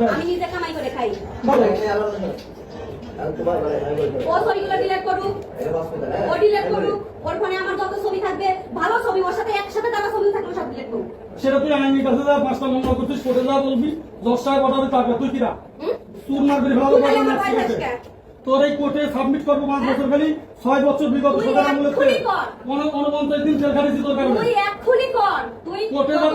দেয় আমি নিজে কামাই করে খাই। ও ছবিগুলো ডিলিট করুক। ও ডিলিট করুক। ওর ফোনে আমার যত ছবি থাকবে ভালো ছবি ওর সাথে একসাথে দেওয়া ছবি থাকবে সব ডিলিট করুক। সেটা তুই কাছে যা পাঁচটা মঙ্গল করছিস কোর্টে যা বলবি দশ পাঠাবে তারপর তুই কিরা তোর মারবি ভালো এই কোর্টে সাবমিট করব পাঁচ বছর খালি ছয় বছর বিগত সরকার আমলে কর। উনপঞ্চাশ দিন জেল খাটিছি তোর কারণে। তুই এক্ষুনি কর। তুই কোর্টে যাব,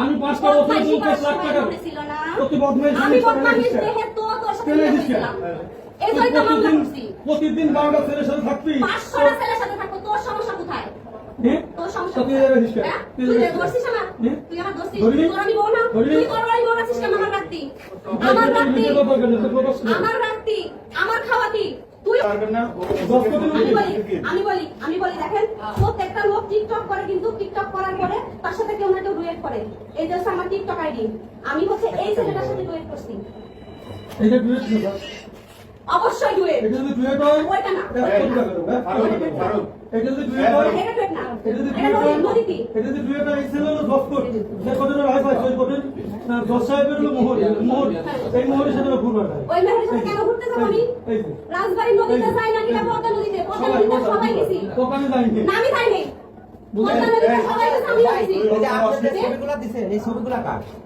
আমি পঞ্চাশ লাখ টাকা। প্রতিদিন বারোটা ছেলের সাথে থাকবি। ছেলের সাথে তোর সমস্যা কোথায়? আমার খাওয়াতি? আমি বলি আমি বলি দেখেন প্রত্যেকটা লোক টিকটক করে কিন্তু টিকটক করার পরে তার সাথে কেউ না কেউ ডুয়েট করে। এই যে হচ্ছে আমার টিকটক আইডি। আমি হচ্ছে এই ছেলেটার সাথে ডুয়েট করছি। এটা ডুয়েট অবশ্যই ডুয়েট এটা যদি ডুয়েট হয় ওইটা না। এটা যদি ডুয়েট হয় এটা ডুয়েট না এটা যদি ডুয়েট হয় এটা যদি ডুয়েট হয় হলো রায় পায়? সাহেবের হলো মোহর। মোহর। এই মোহরের সাথে ওই সাথে কেন ঘুরতে যাব আমি? রাজবাড়ি নদীতে যাই পদ্মা নদীতে? পদ্মা নদীতে সবাই গেছি। না আমি যাই নাই?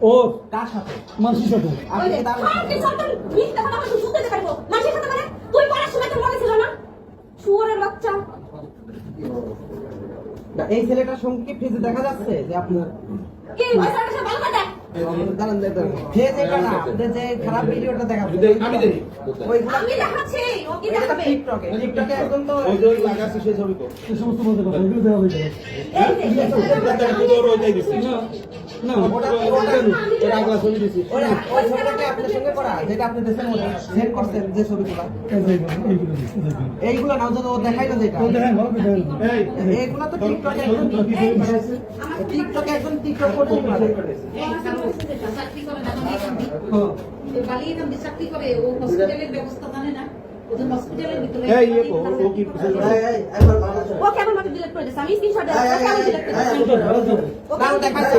ও কার? সাথে? মানুষের সাথে ওই আপনি যে কি তার- সব কিছু একটা মিথ্যা কথা বলে শুনতে দেখাবো মানুষের সাথে মানে তুই পড়ার সময় তোর মনে ছিল না শুয়োরের বাচ্চা না, এই ছেলেটার সঙ্গে কি ফেজে দেখা যাচ্ছে যে আপনার কি ওই স্যারের সাথে ভালো কথা দাঁড়ান, দাঁড়ান। ফেজ এটা না, আপনি যে খারাপ ভিডিওটা দেখাচ্ছেন, আমি দেখি। ওইগুলো আমি দেখাচ্ছি ও কি দেখাবে টিকটকে, টিকটকে একজন তো ওই যে ওই সেই ছবি তো। সমস্ত মধ্যে কথা এগুলো দেওয়া হয়ে এই যে, না না ওটা- ওটা আগলা ছবি দিছি। ওই ওই আপনার সঙ্গে করা, যেটা আপনি দেশের মধ্যে সেন্ড করছেন যে ছবিগুলো এইগুলো, না যদি ও যেটা করে দেখেন। এই, এইগুলো তো টিকটকে একজন টিকটকে একজন টিকটক করে না মানে হ্যাঁ। বালি এখানে চাকরি করে ও হসপিটালের ব্যবস্থা জানে না ও- না? কেমন ভাবে ডিলিট করে দিছে আমি স্ক্রিনশট না দেখাচ্ছে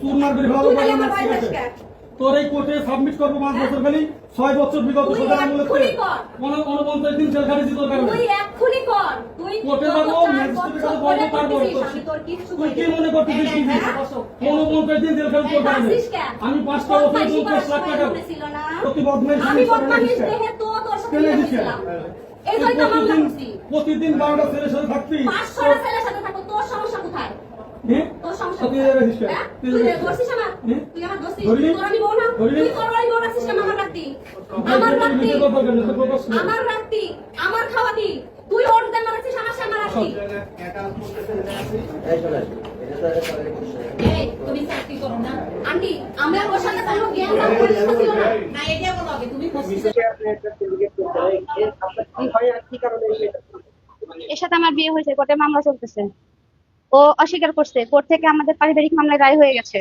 তোর মারবি ভালো? আসকে। তোর এই কোর্টে সাবমিট করব পাঁচ বছর খালি ছয় বছর বিগত তুই সরকার আমলে এক্ষুনি কর। উনপঞ্চাশ দিন জেল খাটিছি তোর কারণে তুই এক্ষুনি কর তুই কোর্টে যাব, ম্যাজিস্ট্রেটের কাছে করে বলতে পারব, তুই কি। মনে করতেছিস কি হ্যাঁ? উনপঞ্চাশ দিন জেল খাটি তোর কারণে আমি পাঁচটা বছর পঞ্চাশ লাখ টাকা ছিল না? তো তুই বদমাইশি আমি বদমাইশ দেখে তো তোর সাথে দিস? করেছিলাম। এই জন্যই তো মামলা প্রতিদিন করছি। প্রতিদিন বারোটা ছেলের সাথে থাকবি পাঁচশোটা ছেলের সাথে থাকব, তোর সমস্যা কোথায়? আমার? খাওয়াতি? তুই ওর দেন আমার সামনে? এই তুমি করো না। আন্টি, আমরা ওর সাথে কোনো জ্ঞান ছিল না। না এটা বলো আগে তুমি এর সাথে আমার বিয়ে হয়েছে কোর্টে মামলা চলতেছে। ও অস্বীকার করছে। কোর্ট থেকে আমাদের পারিবারিক মামলায় রায় হয়ে গেছে।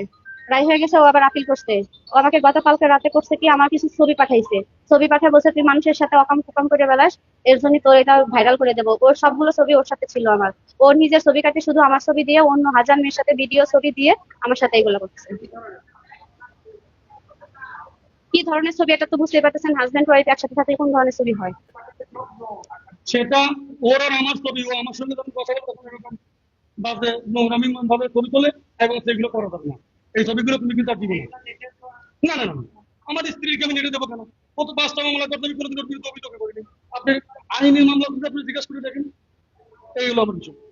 রায় হয়ে গেছে, ও আবার আপিল করছে। ও আমাকে গতকালকে রাতে করছে কি আমার কিছু ছবি পাঠাইছে। ছবি পাঠায় বলছে, তুই মানুষের সাথে অকাম কুকাম করে বেড়াস, এর জন্য তোর এটা ভাইরাল করে দেবো। ওর সবগুলো ছবি ওর সাথে ছিল আমার। ওর নিজের ছবি কাটে, শুধু আমার ছবি দিয়ে, অন্য হাজার মেয়ের সাথে ভিডিও ছবি দিয়ে আমার সাথে এগুলো করছে কি ধরনের ছবি এটা তো বুঝতে পারতেছেন হাজবেন্ড ওয়াইফ একসাথে থাকলে কোন ধরনের ছবি হয়? সেটা ওর আর আমার ছবি, ও আমার সঙ্গে যখন কথা বলে তখন এরকম বাজে নোংরামি ভাবে ছবি তোলে এবং সেগুলো করা যাবে না। এই ছবিগুলো তুমি কিন্তু আর না। না না না। আমার স্ত্রীকে আমি নেড়ে দেবো কেন? ও তো পাঁচটা মামলা করতে আমি কোনোদিন বিরুদ্ধে অভিযোগ করিনি। আপনি আইনি মামলা আপনি জিজ্ঞাসা করে দেখেন। এইগুলো আমার কিছু